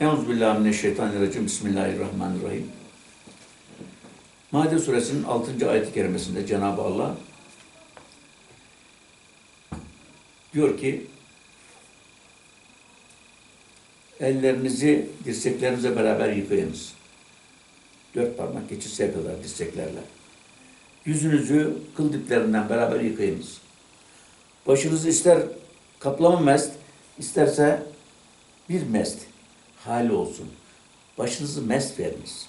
Euzubillahimineşşeytanirracim. Bismillahirrahmanirrahim. Maide suresinin 6. ayet-i kerimesinde Cenab-ı Allah diyor ki ellerinizi dirseklerinize beraber yıkayınız. Dört parmak geçirseye kadar dirseklerle. Yüzünüzü kıl diplerinden beraber yıkayınız. Başınızı ister kaplama mest, isterse bir mest hali olsun. Başınızı mest veriniz.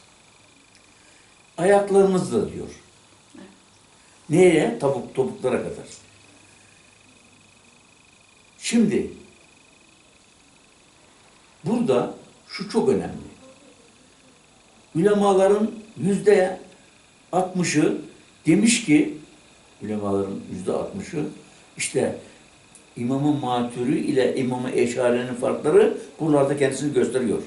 Ayaklarınızla diyor. Neye? Topuk, topuklara kadar. Şimdi burada şu çok önemli. Ulemaların yüzde 60'ı demiş ki ulemaların yüzde 60'ı işte İmam-ı Matürü ile İmam-ı Eşari'nin farkları buralarda kendisini gösteriyor.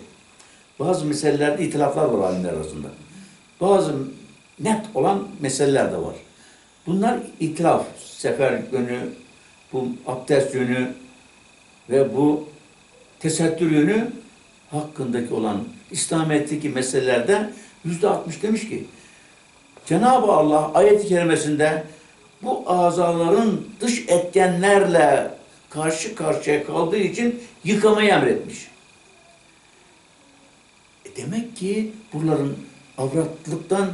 Bazı meselelerde itilaflar var alimler arasında. Bazı net olan meseleler de var. Bunlar itilaf, sefer yönü, bu abdest yönü ve bu tesettür yönü hakkındaki olan İslamiyet'teki meselelerde yüzde altmış demiş ki Cenab-ı Allah ayet-i kerimesinde bu azaların dış etkenlerle karşı karşıya kaldığı için yıkamayı emretmiş. E demek ki buraların avratlıktan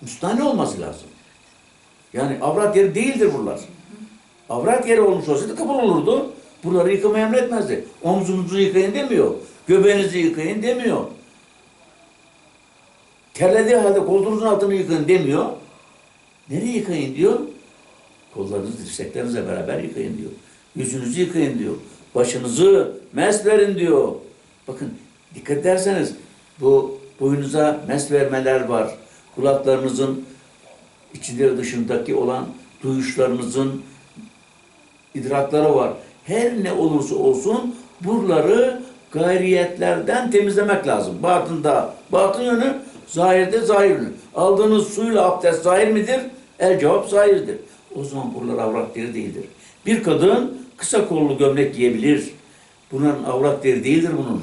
müstahane olması lazım. Yani avrat yeri değildir buralar. Avrat yeri olmuş olsaydı kabul olurdu. Buraları yıkamayı emretmezdi. Omzunuzu yıkayın demiyor. Göbeğinizi yıkayın demiyor. Terlediği halde koltuğunuzun altını yıkayın demiyor. Nereye yıkayın diyor? Kollarınızı dirseklerinizle beraber yıkayın diyor. Yüzünüzü yıkayın diyor. Başınızı mes verin diyor. Bakın dikkat ederseniz bu boyunuza mes vermeler var. Kulaklarınızın içinde dışındaki olan duyuşlarınızın idrakları var. Her ne olursa olsun buraları gayriyetlerden temizlemek lazım. Batında batın yönü, zahirde zahir yönü. Aldığınız suyla abdest zahir midir? El cevap zahirdir. O zaman buralar avrat yeri değildir. Bir kadın kısa kollu gömlek giyebilir. Bunun avrat yeri değildir bunun.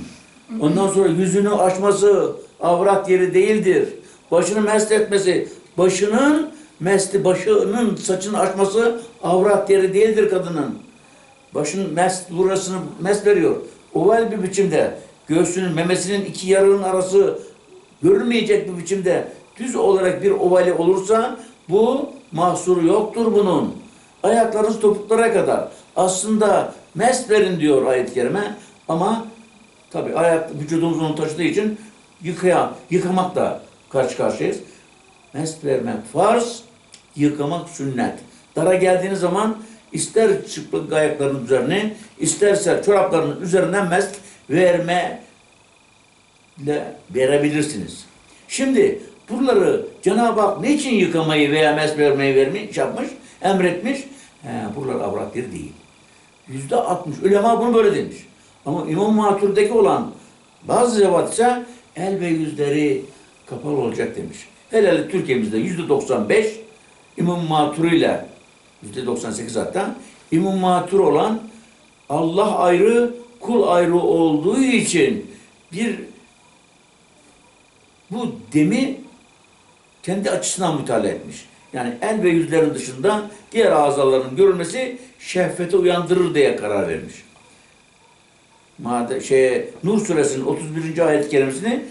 Ondan sonra yüzünü açması avrat yeri değildir. Başını mest etmesi, başının mesti, başının saçını açması avrat yeri değildir kadının. Başının mest, burasını mest veriyor. Oval bir biçimde göğsünün, memesinin iki yarının arası görülmeyecek bir biçimde düz olarak bir ovali olursa bu mahsuru yoktur bunun. Ayaklarınız topuklara kadar. Aslında mest verin diyor ayet-i kerime ama tabi ayak vücudumuz onu taşıdığı için yıkaya, yıkamakla karşı karşıyayız. Mest vermek farz, yıkamak sünnet. Dara geldiğiniz zaman ister çıplak ayakların üzerine, isterse çoraplarının üzerinden mest verme ile verebilirsiniz. Şimdi buraları Cenab-ı Hak ne için yıkamayı veya mes vermeyi vermiş, yapmış, emretmiş? He, buralar avrat değil. Yüzde altmış. Ulema bunu böyle demiş. Ama İmam Matur'daki olan bazı zevat ise el ve yüzleri kapalı olacak demiş. Hele hele Türkiye'mizde yüzde 95 İmam Matur ile yüzde 98 hatta İmam Matur olan Allah ayrı, kul ayrı olduğu için bir bu demi kendi açısından mütalaa etmiş. Yani el ve yüzlerin dışında diğer azaların görülmesi şehvete uyandırır diye karar vermiş. Made, şey, Nur suresinin 31. ayet-i kerimesini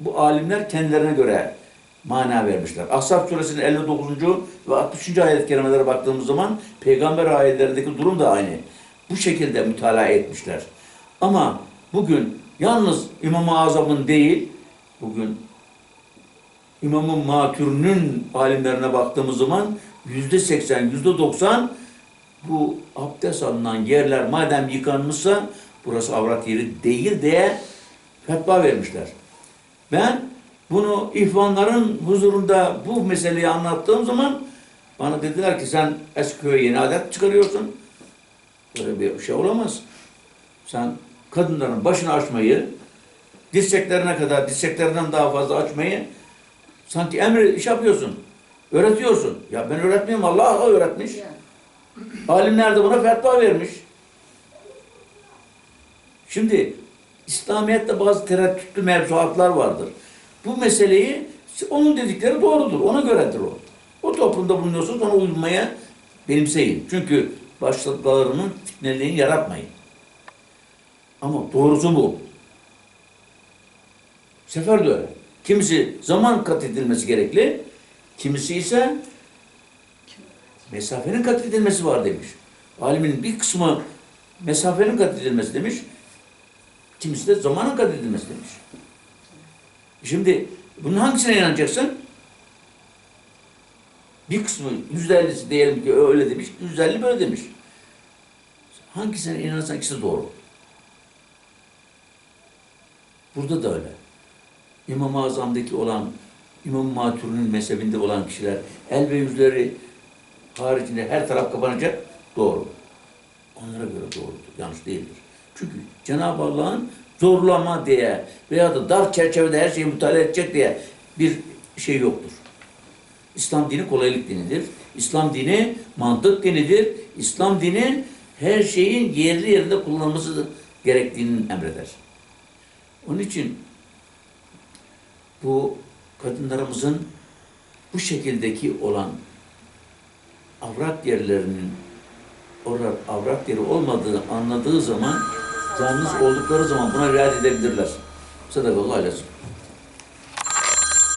bu alimler kendilerine göre mana vermişler. Ashab suresinin 59. ve 60. ayet-i kerimelere baktığımız zaman peygamber ayetlerindeki durum da aynı. Bu şekilde mütalaa etmişler. Ama bugün yalnız İmam-ı Azam'ın değil, bugün İmam-ı Matür'ünün alimlerine baktığımız zaman yüzde seksen, yüzde doksan bu abdest alınan yerler madem yıkanmışsa burası avrat yeri değil diye fetva vermişler. Ben bunu ihvanların huzurunda bu meseleyi anlattığım zaman bana dediler ki sen eski köye yeni adet çıkarıyorsun. Böyle bir şey olamaz. Sen kadınların başını açmayı, dirseklerine kadar, dirseklerinden daha fazla açmayı sanki emir iş yapıyorsun. Öğretiyorsun. Ya ben öğretmiyorum. Allah öğretmiş. Alimler de buna fetva vermiş. Şimdi İslamiyet'te bazı tereddütlü mevzuatlar vardır. Bu meseleyi onun dedikleri doğrudur. Ona göredir o. O toplumda bulunuyorsunuz ona uymaya benimseyin. Çünkü başlıklarının fitneliğini yaratmayın. Ama doğrusu bu. Sefer de öyle. Kimisi zaman kat edilmesi gerekli, kimisi ise mesafenin kat edilmesi var demiş. Alimin bir kısmı mesafenin kat edilmesi demiş, kimisi de zamanın kat edilmesi demiş. Şimdi bunun hangisine inanacaksın? Bir kısmı yüzde diyelim ki öyle demiş, yüzde böyle demiş. Hangisine inanırsan ikisi doğru. Burada da öyle. İmam-ı Azam'daki olan, İmam Maturi'nin mezhebinde olan kişiler el ve yüzleri haricinde her taraf kapanacak. Doğru. Onlara göre doğrudur. Yanlış değildir. Çünkü Cenab-ı Allah'ın zorlama diye veya da dar çerçevede her şeyi mütalaa edecek diye bir şey yoktur. İslam dini kolaylık dinidir. İslam dini mantık dinidir. İslam dini her şeyin yerli yerinde kullanılması gerektiğini emreder. Onun için bu kadınlarımızın bu şekildeki olan avrat yerlerinin orada avrat yeri olmadığı anladığı zaman yalnız oldukları zaman buna riayet edebilirler. Sadakallahu aleyhi.